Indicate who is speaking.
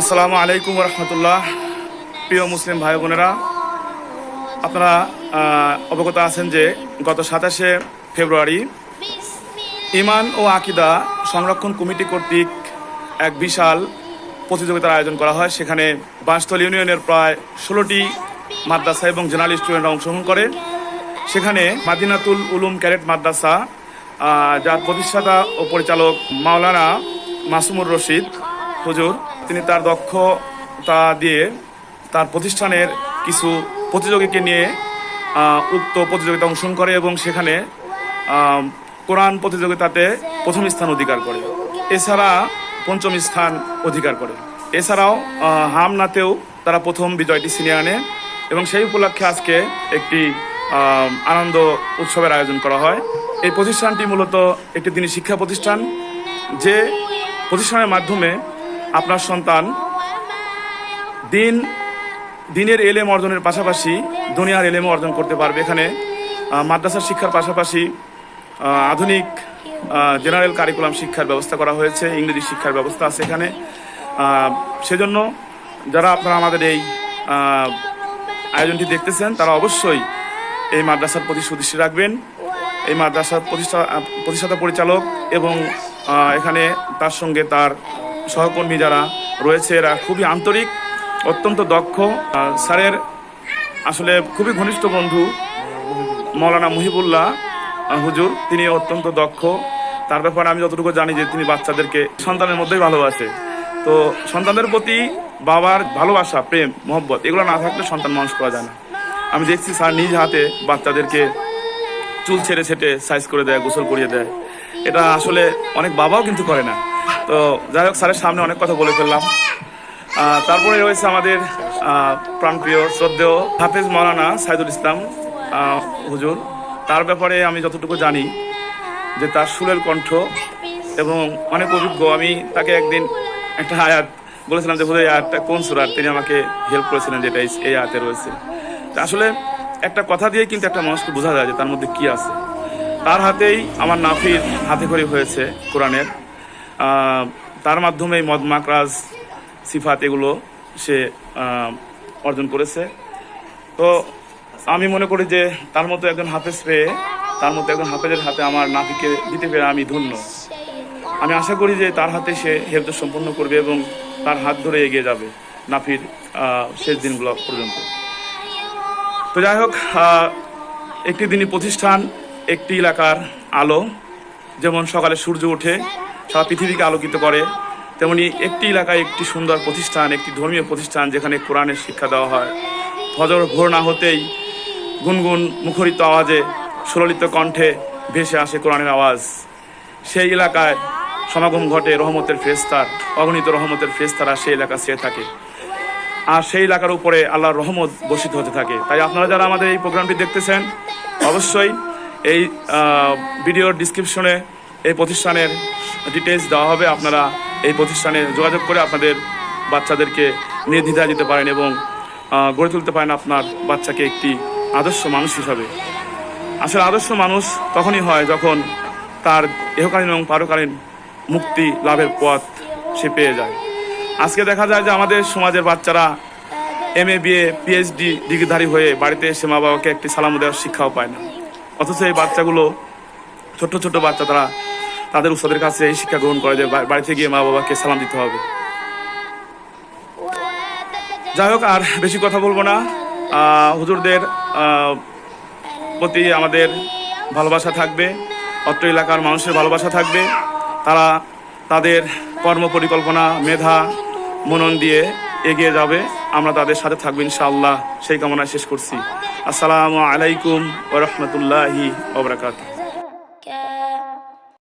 Speaker 1: আসসালামু আলাইকুম রহমতুল্লাহ প্রিয় মুসলিম ভাই বোনেরা, আপনারা অবগত আছেন যে গত সাতাশে ফেব্রুয়ারি ইমান ও আকিদা সংরক্ষণ কমিটি কর্তৃক এক বিশাল প্রতিযোগিতার আয়োজন করা হয়। সেখানে বাঁশতল ইউনিয়নের প্রায় ষোলোটি মাদ্রাসা এবং জেনারেল স্টুডেন্টরা অংশগ্রহণ করে। সেখানে মাদিনাতুল উলুম ক্যারেট মাদ্রাসা যার প্রতিষ্ঠাতা ও পরিচালক মাওলানা মাসুমুর রশিদ। হুজুর তিনি তার দক্ষতা দিয়ে তার প্রতিষ্ঠানের কিছু প্রতিযোগীকে নিয়ে উক্ত প্রতিযোগিতা অংশগ্রহণ করে এবং সেখানে কোরআন প্রতিযোগিতাতে প্রথম স্থান অধিকার করে। এছাড়া পঞ্চম স্থান অধিকার করে। এছাড়াও হামনাতেও তারা প্রথম বিজয়টি ছিনিয়ে আনে এবং সেই উপলক্ষে আজকে একটি আনন্দ উৎসবের আয়োজন করা হয়। এই প্রতিষ্ঠানটি মূলত একটি দিনী শিক্ষা প্রতিষ্ঠান, যে প্রতিষ্ঠানের মাধ্যমে আপনার সন্তান দিন, দিনের এলেম অর্জনের পাশাপাশি দুনিয়ার এলেমও অর্জন করতে পারবে। এখানে মাদ্রাসার শিক্ষার পাশাপাশি আধুনিক জেনারেল কারিকুলাম শিক্ষার ব্যবস্থা করা হয়েছে, ইংরেজি শিক্ষার ব্যবস্থা আছে এখানে। সেজন্য যারা আপনারা আমাদের এই আয়োজনটি দেখতেছেন, তারা অবশ্যই এই মাদ্রাসার প্রতি সুদৃষ্টি রাখবেন। এই মাদ্রাসার প্রতিষ্ঠা, প্রতিষ্ঠাতা পরিচালক এবং এখানে তার সঙ্গে তার সহকর্মী যারা রয়েছে, এরা খুবই আন্তরিক, অত্যন্ত দক্ষ। স্যারের আসলে খুবই ঘনিষ্ঠ বন্ধু মৌলানা মুহিবুল্লাহ হুজুর, তিনি অত্যন্ত দক্ষ। তার ব্যাপারে আমি যতটুকু জানি যে তিনি বাচ্চাদেরকে সন্তানের মধ্যেই ভালোবাসে। তো সন্তানদের প্রতি বাবার ভালোবাসা, প্রেম, মহব্বত, এগুলো না থাকলে সন্তান মানুষ করা যায় না। আমি দেখছি স্যার নিজ হাতে বাচ্চাদেরকে চুল ছেড়ে ছেটে সাইজ করে দেয়, গোসল করিয়ে দেয়। এটা আসলে অনেক বাবাও কিন্তু করে না। তো যাই হোক, স্যারের সামনে অনেক কথা বলে ফেললাম। তারপরে রয়েছে আমাদের প্রাণপ্রিয়, শ্রদ্ধেয় হাফেজ মৌলানা সাইদুল ইসলাম হুজুর। তার ব্যাপারে আমি যতটুকু জানি যে তার সুরের কণ্ঠ এবং অনেক অভিজ্ঞ। আমি তাকে একদিন একটা আয়াত বলেছিলাম যে, হুজুর, এই আয়াতটা কোন সুরার তিনি আমাকে হেল্প করেছিলেন যেটা এই- এই আয়াতে রয়েছে। আসলে একটা কথা দিয়ে কিন্তু একটা মানুষকে বোঝা যায় যে তার মধ্যে কি আছে। তার হাতেই আমার নাফির হাতে খড়ি হয়েছে কোরআনের। তার মাধ্যমে মদ মাকরাজ সিফাত এগুলো সে অর্জন করেছে। তো আমি মনে করি যে তার মতো একজন হাফেজ পেয়ে, তার মতো একজন হাফেজের হাতে আমার নাফিকে দিতে পেরে আমি ধন্য। আমি আশা করি যে তার হাতে সে হেফজ সম্পন্ন করবে এবং তার হাত ধরে এগিয়ে যাবে নাফির শেষ দিনগুলো পর্যন্ত। তো যাই হোক একটি দিনই প্রতিষ্ঠান, একটি এলাকার আলো, যেমন সকালে সূর্য ওঠে সারা পৃথিবীকে আলোকিত করে। তেমনি একটি এলাকায় একটি সুন্দর প্রতিষ্ঠান, একটি ধর্মীয় প্রতিষ্ঠান যেখানে কোরআনের শিক্ষা দেওয়া হয়। ফজর, ভোর না হতেই গুনগুন মুখরিত আওয়াজে সুললিত কণ্ঠে ভেসে আসে কোরআনের আওয়াজ। সেই এলাকায় সমাগম ঘটে রহমতের ফেস্তার অগণিত রহমতের ফেস্তারা সেই এলাকা চেয়ে থাকে। আর সেই এলাকার উপরে আল্লাহর রহমত বসিত হতে থাকে। তাই আপনারা যারা আমাদের এই প্রোগ্রামটি দেখতেছেন, অবশ্যই এই ভিডিওর ডিসক্রিপশনে এই প্রতিষ্ঠানের ডিটেলস দেওয়া হবে, আপনারা এই প্রতিষ্ঠানে যোগাযোগ করে আপনাদের বাচ্চাদেরকে নির্দ্বিধায় দিতে পারেন এবং গড়ে তুলতে পারেন আপনার বাচ্চাকে একটি আদর্শ মানুষ হিসাবে। আসলে আদর্শ মানুষ তখনই হয় যখন তার ইহকালীন এবং পারকালীন মুক্তি লাভের পথ সে পেয়ে যায়। আজকে দেখা যায় যে আমাদের সমাজের বাচ্চারা এম এ বিএ পিএইচডি ডিগ্রিধারী হয়ে বাড়িতে এসে মা বাবাকে একটি সালাম দেওয়ার শিক্ষাও পায় না। অথচ এই বাচ্চাগুলো ছোট ছোট বাচ্চা তারা তাদের উস্তাদের কাছে শিক্ষা গ্রহণ করে যে বা- বাড়িতে গিয়ে মা বাবাকে সালাম দিতে হবে। যাই হোক, আর বেশি কথা বলব না। হুজুরদের প্রতি আমাদের ভালোবাসা থাকবে, অত্র এলাকার মানুষের ভালোবাসা থাকবে। তারা তাদের কর্ম পরিকল্পনা, মেধা, মনন দিয়ে এগিয়ে যাবে। আমরা তাদের সাথে থাকব ইনশাআল্লাহ। সেই কামনা শেষ করছি। আসসালামু আলাইকুম ওরহমতুল্লাহি ওবরাকাতুহ